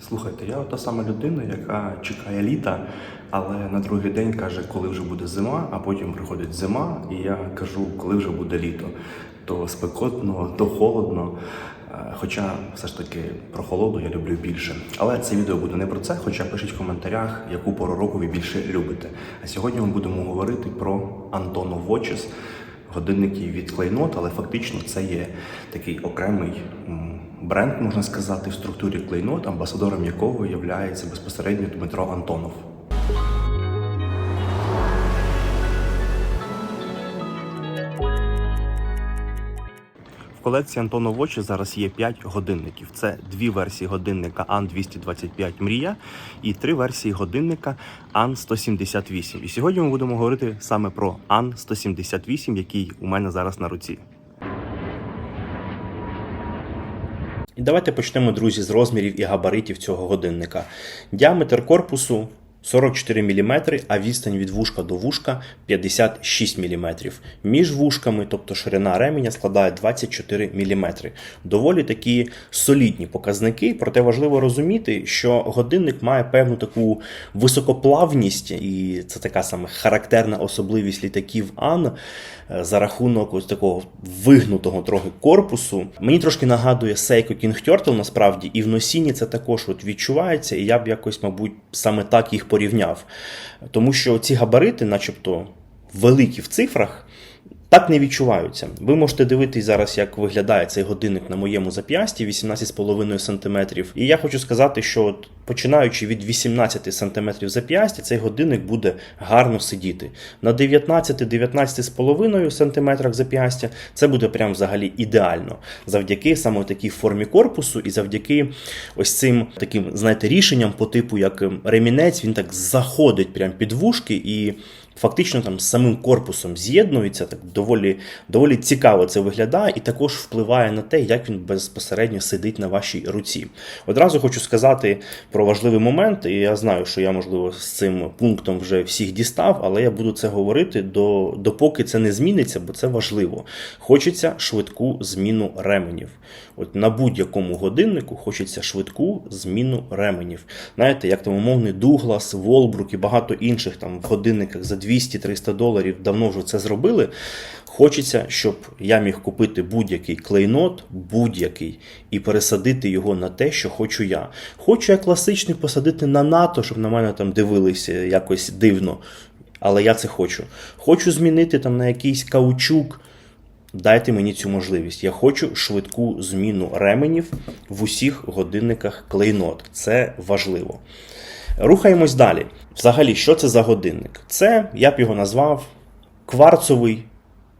Слухайте, я та сама людина, яка чекає літа, але на другий день каже, коли вже буде зима, а потім приходить зима, і я кажу, коли вже буде літо. То спекотно, то холодно. Е, Хоча все ж таки про холоду я люблю більше. Але це відео буде не про це, хоча пишіть в коментарях, яку пору року ви більше любите. А сьогодні ми будемо говорити про Antonov Watches, годинники від Клейнот, але фактично це є такий окремий бренд, можна сказати, в структурі Клейнот, амбасадором якого є безпосередньо Дмитро Антонов. В колекції Antonov Watch зараз є 5 годинників. Це дві версії годинника AN 225 Мрія і три версії годинника AN 178. І сьогодні ми будемо говорити саме про AN 178, який у мене зараз на руці. І давайте почнемо, друзі, з розмірів і габаритів цього годинника. Діаметр корпусу 44 мм, а відстань від вушка до вушка 56 мм. Між вушками, тобто ширина ременя, складає 24 мм. Доволі такі солідні показники, проте важливо розуміти, що годинник має певну таку високоплавність, і це така саме характерна особливість літаків Ан е, за рахунок ось такого вигнутого трохи корпусу. Мені трошки нагадує Seiko King Turtle насправді, і в носінні це також от відчувається, і я б якось, мабуть, саме так їх порівняв. Тому що ці габарити, начебто великі в цифрах, так не відчуваються. Ви можете дивитись зараз, як виглядає цей годинник на моєму зап'ясті 18,5 см. І я хочу сказати, що от, починаючи від 18 см зап'ястя, цей годинник буде гарно сидіти. На 19-19,5 см зап'ястя це буде прям взагалі ідеально. Завдяки саме такій формі корпусу і завдяки ось цим таким, знаєте, рішенням по типу, як ем, ремінець, він так заходить прям під вушки і фактично там з самим корпусом з'єднується. Так доволі, доволі цікаво це виглядає і також впливає на те, як він безпосередньо сидить на вашій руці. Одразу хочу сказати про важливий момент, і я знаю, що я, можливо, з цим пунктом вже всіх дістав, але я буду це говорити до, допоки це не зміниться, бо це важливо. Хочеться швидку зміну ременів. От на будь-якому годиннику хочеться швидку зміну ременів. Знаєте, як там умовний Дуглас, Волбрук і багато інших там в годинниках за 200-300 доларів давно вже це зробили. Хочеться, щоб я міг купити будь-який клейнот, будь-який, і пересадити його на те, що хочу я. Хочу я класичний посадити на НАТО, щоб на мене там дивилися якось дивно. Але я це хочу. Хочу змінити там на якийсь каучук. Дайте мені цю можливість. Я хочу швидку зміну ременів в усіх годинниках клейнот. Це важливо. Рухаємось далі. Взагалі, що це за годинник? Це, я б його назвав, кварцовий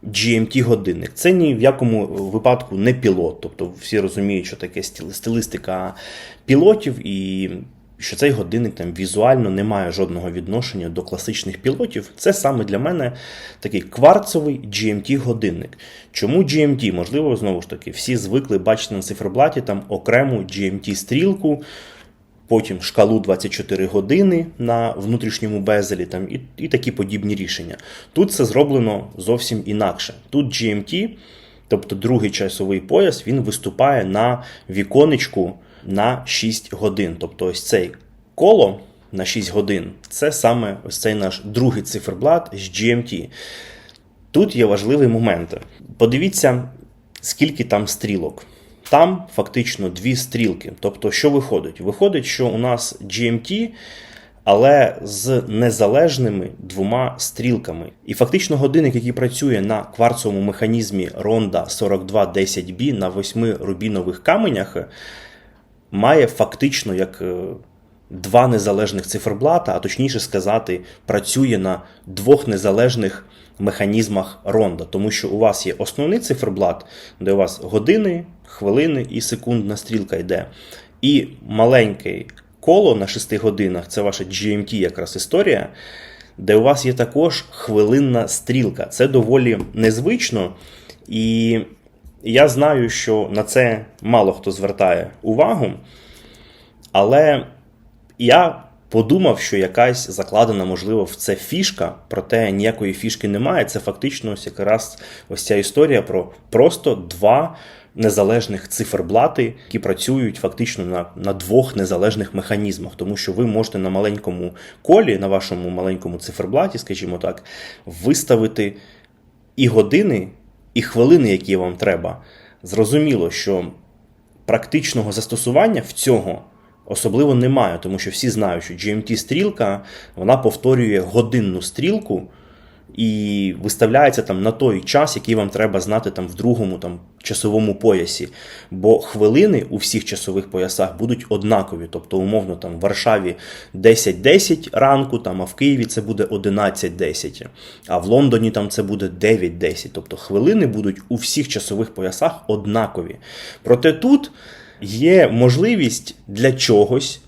GMT годинник. Це ні в якому випадку не пілот. Тобто всі розуміють, що таке стили- стилистика пілотів, і що цей годинник там візуально не має жодного відношення до класичних пілотів. Це саме для мене такий кварцовий GMT годинник. Чому GMT? Можливо, знову ж таки, всі звикли бачити на циферблаті там окрему GMT стрілку потім шкалу 24 години на внутрішньому безелі там, і, і такі подібні рішення. Тут це зроблено зовсім інакше. Тут GMT, тобто другий часовий пояс, він виступає на віконечку на 6 годин. Тобто ось цей коло на 6 годин це саме ось цей наш другий циферблат з GMT. Тут є важливий момент. Подивіться, скільки там стрілок. Там фактично дві стрілки. Тобто, що виходить? Виходить, що у нас GMT, але з незалежними двома стрілками. І фактично годинник, який працює на кварцовому механізмі Ronda 4210B на восьми рубінових каменях, має фактично як е, два незалежних циферблата, а точніше сказати, працює на двох незалежних механізмах ронда, тому що у вас є основний циферблат, де у вас години, хвилини і секундна стрілка йде. І маленьке коло на 6 годинах це ваша GMT якраз історія, де у вас є також хвилинна стрілка. Це доволі незвично. І я знаю, що на це мало хто звертає увагу. Але я подумав, що якась закладена, можливо, в це фішка, проте ніякої фішки немає. Це фактично ось якраз ось ця історія про просто два незалежних циферблати, які працюють фактично на, на двох незалежних механізмах, тому що ви можете на маленькому колі, на вашому маленькому циферблаті, скажімо так, виставити і години, і хвилини, які вам треба. Зрозуміло, що практичного застосування в цього особливо немає, тому що всі знають, що GMT-стрілка вона повторює годинну стрілку і виставляється там на той час, який вам треба знати там в другому там часовому поясі. Бо хвилини у всіх часових поясах будуть однакові. Тобто, умовно, там в Варшаві 10-10 ранку, там, а в Києві це буде 11-10, а в Лондоні там це буде 9-10. Тобто хвилини будуть у всіх часових поясах однакові. Проте тут є можливість для чогось.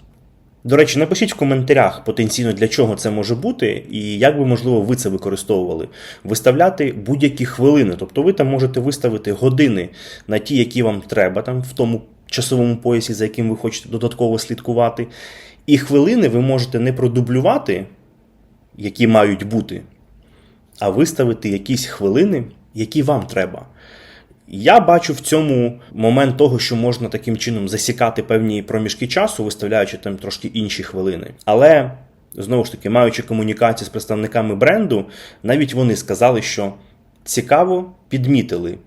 До речі, напишіть в коментарях потенційно для чого це може бути, і як би, можливо, ви це використовували. Виставляти будь-які хвилини. Тобто ви там можете виставити години на ті, які вам треба, там в тому часовому поясі, за яким ви хочете додатково слідкувати. І хвилини ви можете не продублювати, які мають бути, а виставити якісь хвилини, які вам треба. Я бачу в цьому момент того, що можна таким чином засікати певні проміжки часу, виставляючи там трошки інші хвилини. Але знову ж таки, маючи комунікацію з представниками бренду, навіть вони сказали, що цікаво підмітили.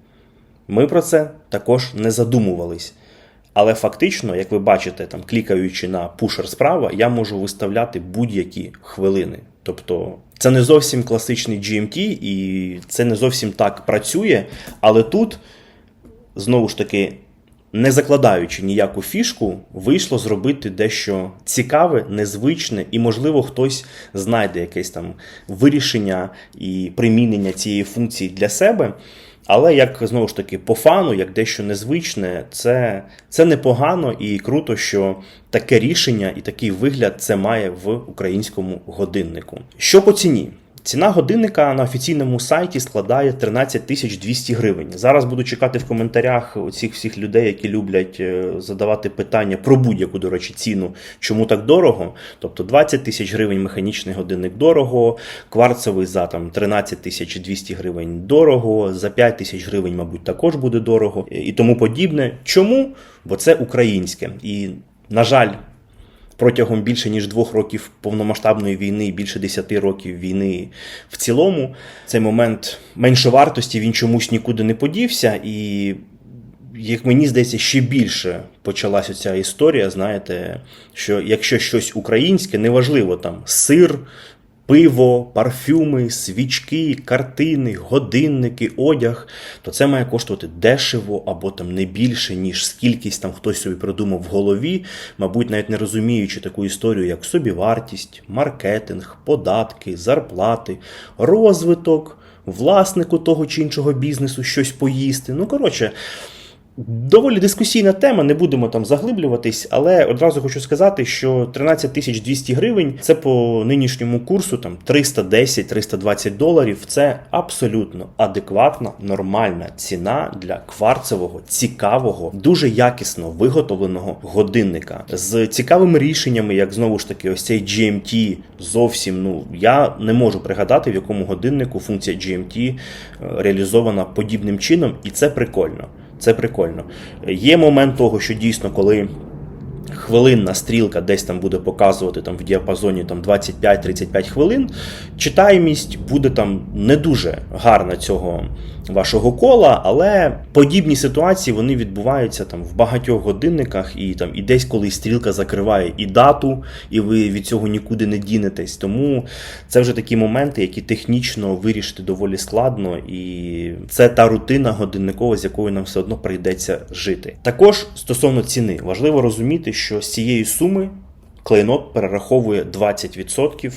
Ми про це також не задумувались. Але фактично, як ви бачите, там клікаючи на пушер справа, я можу виставляти будь-які хвилини. Тобто це не зовсім класичний GMT, і це не зовсім так працює. Але тут, знову ж таки, не закладаючи ніяку фішку, вийшло зробити дещо цікаве, незвичне, і, можливо, хтось знайде якесь там вирішення і примінення цієї функції для себе. Але як знову ж таки по фану, як дещо незвичне, це це непогано і круто, що таке рішення і такий вигляд це має в українському годиннику. Що по ціні? Ціна годинника на офіційному сайті складає 13 тисяч 200 гривень. Зараз буду чекати в коментарях цих всіх людей, які люблять е, задавати питання про будь-яку, до речі, ціну, чому так дорого. Тобто 20 тисяч гривень механічний годинник дорого, кварцевий за там 13 тисяч 200 гривень дорого, за 5 тисяч гривень, мабуть, також буде дорого і тому подібне. Чому? Бо це українське. І, на жаль, протягом більше ніж двох років повномасштабної війни, більше десяти років війни в цілому, цей момент меншовартості він чомусь нікуди не подівся, і як мені здається, ще більше почалася ця історія. Знаєте, що якщо щось українське, неважливо там сир пиво, парфюми, свічки, картини, годинники, одяг, то це має коштувати дешево або там не більше, ніж скількись там хтось собі придумав в голові, мабуть, навіть не розуміючи таку історію, як собівартість, маркетинг, податки, зарплати, розвиток, власнику того чи іншого бізнесу щось поїсти. Ну, коротше. Доволі дискусійна тема, не будемо там заглиблюватись, але одразу хочу сказати, що 13 тисяч 200 гривень це по нинішньому курсу там 310-320 доларів. Це абсолютно адекватна, нормальна ціна для кварцевого, цікавого, дуже якісно виготовленого годинника з цікавими рішеннями, як знову ж таки, ось цей GMT зовсім. Ну я не можу пригадати, в якому годиннику функція GMT е, реалізована подібним чином, і це прикольно. Це прикольно. Є момент того, що дійсно, коли хвилинна стрілка десь там буде показувати там в діапазоні там 25-35 хвилин, читаємість буде там не дуже гарна цього вашого кола, але подібні ситуації вони відбуваються там в багатьох годинниках, і там і десь коли стрілка закриває і дату, і ви від цього нікуди не дінетесь. Тому це вже такі моменти, які технічно вирішити доволі складно, і це та рутина годинникова, з якою нам все одно прийдеться жити. Також стосовно ціни, важливо розуміти, що з цієї суми клейнот перераховує 20%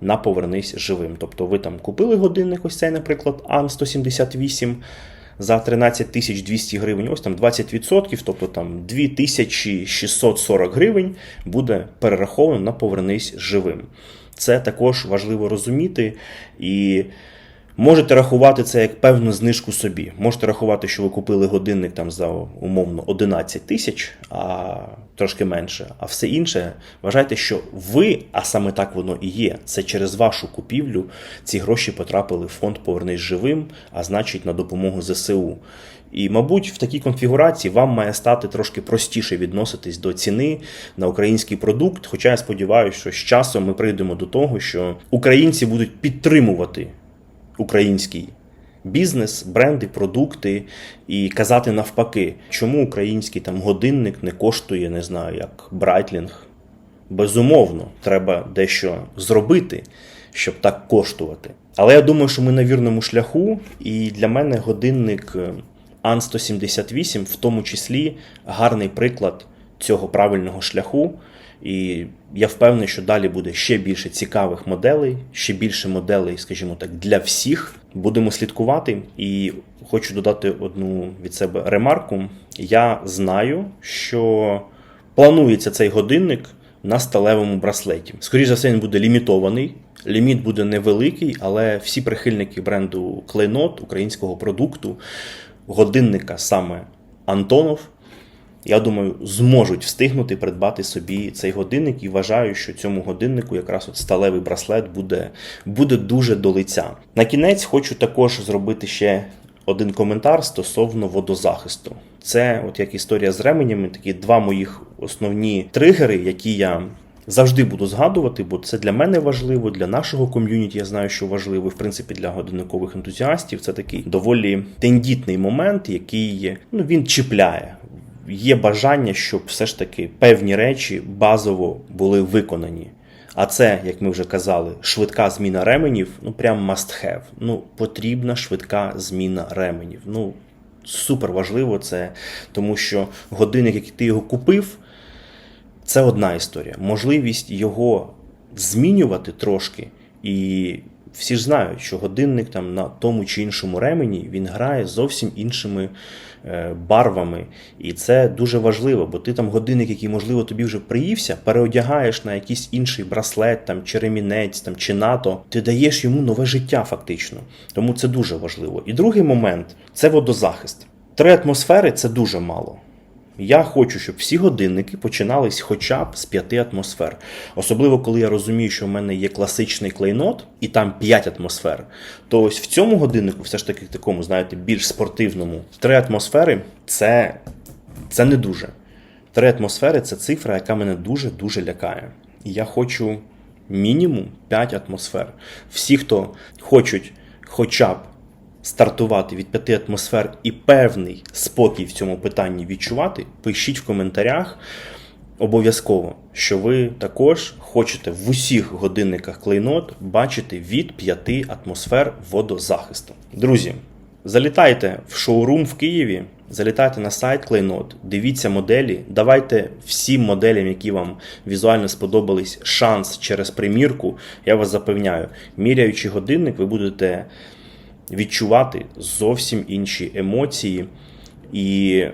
на повернись живим. Тобто ви там купили годинник, ось цей, наприклад, ан 178 за 13 200 гривень, ось там 20%, тобто там 2640 гривень буде перераховано на повернись живим. Це також важливо розуміти. І Можете рахувати це як певну знижку собі. Можете рахувати, що ви купили годинник там за умовно 11 тисяч, а трошки менше. А все інше вважайте, що ви, а саме так воно і є. Це через вашу купівлю ці гроші потрапили в фонд Повернись живим, а значить на допомогу ЗСУ. І, мабуть, в такій конфігурації вам має стати трошки простіше відноситись до ціни на український продукт. Хоча я сподіваюся, що з часом ми прийдемо до того, що українці будуть підтримувати український бізнес, бренди, продукти і казати навпаки, чому український там годинник не коштує, не знаю, як Брайтлінг. Безумовно, треба дещо зробити, щоб так коштувати. Але я думаю, що ми на вірному шляху, і для мене годинник Ан 178 в тому числі гарний приклад цього правильного шляху. І я впевнений, що далі буде ще більше цікавих моделей, ще більше моделей, скажімо так, для всіх. Будемо слідкувати. І хочу додати одну від себе ремарку. Я знаю, що планується цей годинник на сталевому браслеті. Скоріше за все, він буде лімітований. Ліміт буде невеликий, але всі прихильники бренду Клейнот, українського продукту, годинника саме Антонов, я думаю, зможуть встигнути придбати собі цей годинник і вважаю, що цьому годиннику якраз от сталевий браслет буде, буде дуже до лиця. На кінець хочу також зробити ще один коментар стосовно водозахисту. Це, от як історія з ременями, такі два моїх основні тригери, які я. Завжди буду згадувати, бо це для мене важливо, для нашого ком'юніті. Я знаю, що важливо, і, в принципі, для годинникових ентузіастів. Це такий доволі тендітний момент, який ну він чіпляє. Є бажання, щоб все ж таки певні речі базово були виконані. А це, як ми вже казали, швидка зміна ременів, ну прям must have. Ну, потрібна швидка зміна ременів. Ну, супер важливо це, тому що годинник, який ти його купив, це одна історія. Можливість його змінювати трошки, і всі ж знають, що годинник там на тому чи іншому ремені він грає зовсім іншими е, барвами. І це дуже важливо, бо ти там годинник, який, можливо, тобі вже приївся, переодягаєш на якийсь інший браслет там, чи ремінець там, чи НАТО, ти даєш йому нове життя, фактично. Тому це дуже важливо. І другий момент це водозахист. Три атмосфери це дуже мало. Я хочу, щоб всі годинники починались хоча б з п'яти атмосфер. Особливо, коли я розумію, що в мене є класичний клейнот, і там 5 атмосфер. То ось в цьому годиннику, все ж таки такому, знаєте, більш спортивному, три атмосфери це, це не дуже. Три атмосфери це цифра, яка мене дуже-дуже лякає. І я хочу мінімум 5 атмосфер. Всі, хто хочуть хоча б стартувати від п'яти атмосфер і певний спокій в цьому питанні відчувати, пишіть в коментарях обов'язково, що ви також хочете в усіх годинниках клейнот бачити від п'яти атмосфер водозахисту. Друзі, залітайте в шоурум в Києві. Залітайте на сайт Клейнот, дивіться моделі, давайте всім моделям, які вам візуально сподобались, шанс через примірку. Я вас запевняю, міряючи годинник, ви будете відчувати зовсім інші емоції, і,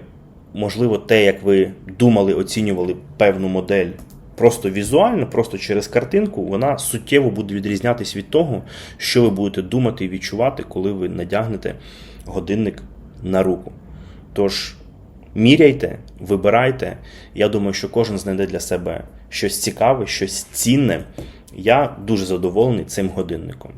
можливо, те, як ви думали, оцінювали певну модель просто візуально, просто через картинку, вона суттєво буде відрізнятися від того, що ви будете думати і відчувати, коли ви надягнете годинник на руку. Тож. Міряйте, вибирайте. Я думаю, що кожен знайде для себе щось цікаве, щось цінне. Я дуже задоволений цим годинником.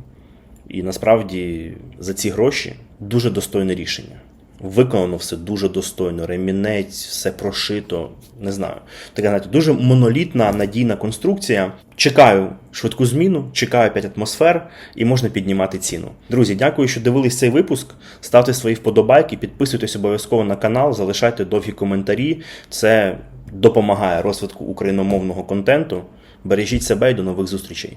І насправді за ці гроші дуже достойне рішення. Виконано все дуже достойно. Ремінець, все прошито. Не знаю. Така знаєте, дуже монолітна надійна конструкція. Чекаю швидку зміну, чекаю 5 атмосфер і можна піднімати ціну. Друзі, дякую, що дивились цей випуск. Ставте свої вподобайки, підписуйтесь обов'язково на канал, залишайте довгі коментарі. Це допомагає розвитку україномовного контенту. Бережіть себе і до нових зустрічей.